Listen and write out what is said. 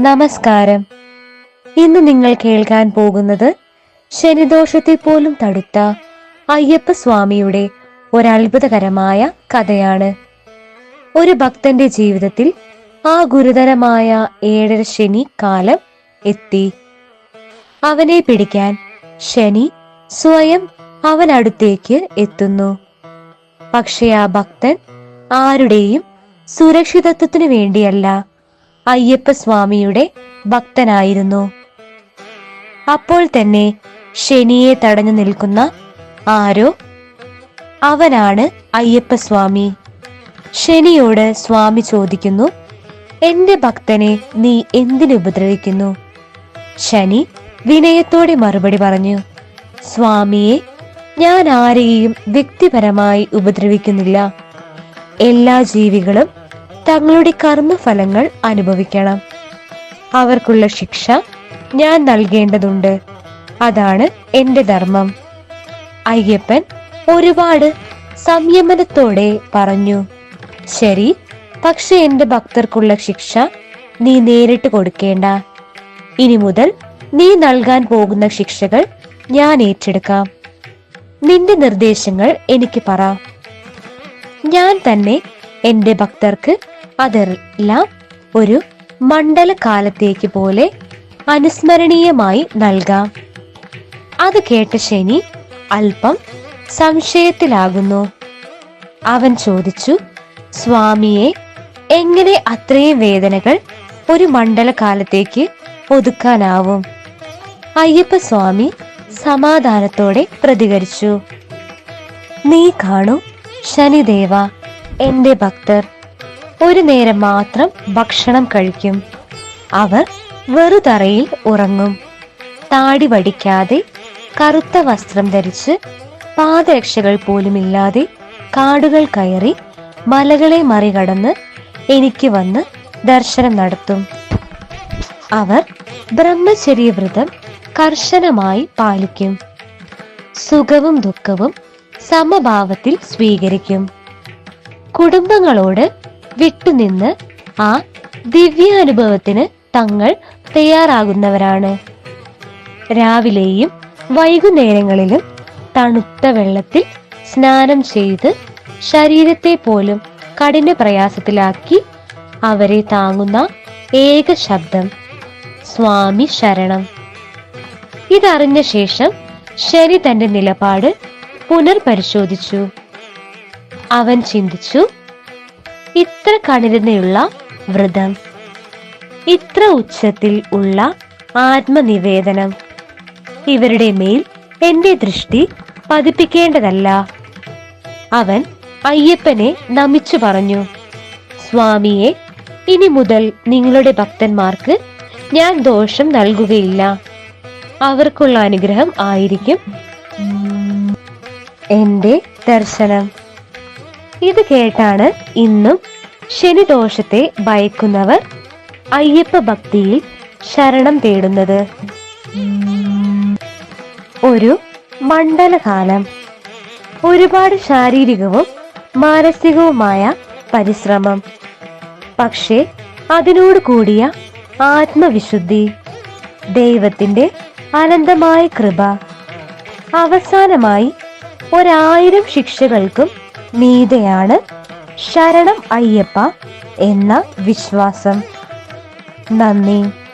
നമസ്കാരം. ഇന്ന് നിങ്ങൾ കേൾക്കാൻ പോകുന്നത് ശനിദോഷത്തെ പോലും തടുത്ത അയ്യപ്പ സ്വാമിയുടെ ഒരത്ഭുതകരമായ കഥയാണ്. ഒരു ഭക്തന്റെ ജീവിതത്തിൽ ആ ഗുരുതരമായ ഏഴര ശനി കാലം എത്തി. അവനെ പിടിക്കാൻ ശനി സ്വയം അവനടുത്തേക്ക് എത്തുന്നു. പക്ഷേ ആ ഭക്തൻ ആരുടെയും സുരക്ഷിതത്വത്തിനു വേണ്ടിയല്ല. അയ്യപ്പ സ്വാമിയുടെ ഭക്തനായിരുന്നു. അപ്പോൾ തന്നെ ശനിയെ തടഞ്ഞു നിൽക്കുന്ന ആരോ? അവനാണ് അയ്യപ്പസ്വാമി. ശനിയോട് സ്വാമി ചോദിക്കുന്നു എന്റെ ഭക്തനെ നീ എന്തിനു ഉപദ്രവിക്കുന്നു? ശനി വിനയത്തോടെ മറുപടി പറഞ്ഞു സ്വാമിയെ ഞാൻ ആരെയും വ്യക്തിപരമായി ഉപദ്രവിക്കുന്നില്ല. എല്ലാ ജീവികളും തങ്ങളുടെ കർമ്മഫലങ്ങൾ അനുഭവിക്കണം. അവർക്കുള്ള ശിക്ഷ ഞാൻ നൽകേണ്ടതുണ്ട്. അതാണ് എന്റെ ധർമ്മം. അയ്യപ്പൻ ഒരുപാട് സംയമനത്തോടെ പറഞ്ഞു ശരി പക്ഷെ എന്റെ ഭക്തർക്കുള്ള ശിക്ഷ നീ നേരിട്ട് കൊടുക്കേണ്ട. ഇനി മുതൽ നീ നൽകാൻ പോകുന്ന ശിക്ഷകൾ ഞാൻ ഏറ്റെടുക്കാം. നിന്റെ നിർദ്ദേശങ്ങൾ എനിക്ക് പറ. ഞാൻ തന്നെ എന്റെ ഭക്തർക്ക് അതെല്ലാം ഒരു മണ്ഡലകാലത്തേക്ക് പോലെ അനുസ്മരണീയമായി നൽകാം. അത് കേട്ട ശനി അല്പം സംശയത്തിലാകുന്നു. അവൻ ചോദിച്ചു സ്വാമിയെ എങ്ങനെ അത്രയും വേദനകൾ ഒരു മണ്ഡലകാലത്തേക്ക് ഒതുക്കാനാവും? അയ്യപ്പ സ്വാമി സമാധാനത്തോടെ പ്രതികരിച്ചു. നീ കാണൂ ശനിദേവ എന്റെ ഭക്തർ. ഒരു നേരം മാത്രം ഭക്ഷണം കഴിക്കും. അവർ വെറുതറയിൽ ഉറങ്ങും. താടി വടിക്കാതെ കറുത്ത വസ്ത്രം ധരിച്ച് പാദരക്ഷകൾ പോലുമില്ലാതെ കാടുകൾ കയറി മലകളെ മറികടന്ന് എനിക്ക് വന്ന് ദർശനം നടത്തും. അവർ ബ്രഹ്മചര്യ വ്രതം കർശനമായി പാലിക്കും. സുഖവും ദുഃഖവും സമഭാവത്തിൽ സ്വീകരിക്കും. കുടുംബങ്ങളോട് വിട്ടുനിന്ന് ആ ദിവ്യാനുഭവത്തിന് തങ്ങൾ തയ്യാറാകുന്നവരാണ്. രാവിലെയും വൈകുന്നേരങ്ങളിലും തണുത്ത വെള്ളത്തിൽ സ്നാനം ചെയ്ത് ശരീരത്തെ പോലും കഠിന പ്രയാസത്തിലാക്കി അവരെ താങ്ങുന്ന ഏക ശബ്ദം സ്വാമി ശരണം. ഇതറിഞ്ഞ ശേഷം ശരി തന്റെ നിലപാട് പുനർപരിശോധിച്ചു. അവൻ ചിന്തിച്ചു ഇത്ര കണിരുന്നയുള്ള വ്രതം ഇത്ര ഉച്ചത്തിൽ ഉള്ള ആത്മനിവേദനം ഇവരുടെ മേൽ എന്റെ ദൃഷ്ടി പതിപ്പിക്കേണ്ടതല്ല. അവൻ അയ്യപ്പനെ നമിച്ചു പറഞ്ഞു സ്വാമിയെ ഇനി മുതൽ നിങ്ങളുടെ ഭക്തന്മാർക്ക് ഞാൻ ദോഷം നൽകുകയില്ല. അവർക്കുള്ള അനുഗ്രഹം ആയിരിക്കും എന്റെ ദർശനം. ഇത് കേട്ടാണ് ഇന്നും ശനിദോഷത്തെ ഭയക്കുന്നവർ അയ്യപ്പ ഭക്തിയിൽ ശരണം തേടുന്നത്. ഒരു മണ്ഡലകാലം. ഒരുപാട് ശാരീരികവും മാനസികവുമായ പരിശ്രമം. പക്ഷേ അതിനോട് കൂടിയ ആത്മവിശുദ്ധി ദൈവത്തിന്റെ അനന്തമായ കൃപ. അവസാനമായി ഒരായിരം ശിക്ഷകൾക്കും മീതെയാണ് ശരണം അയ്യപ്പ എന്ന വിശ്വാസം. നന്ദി.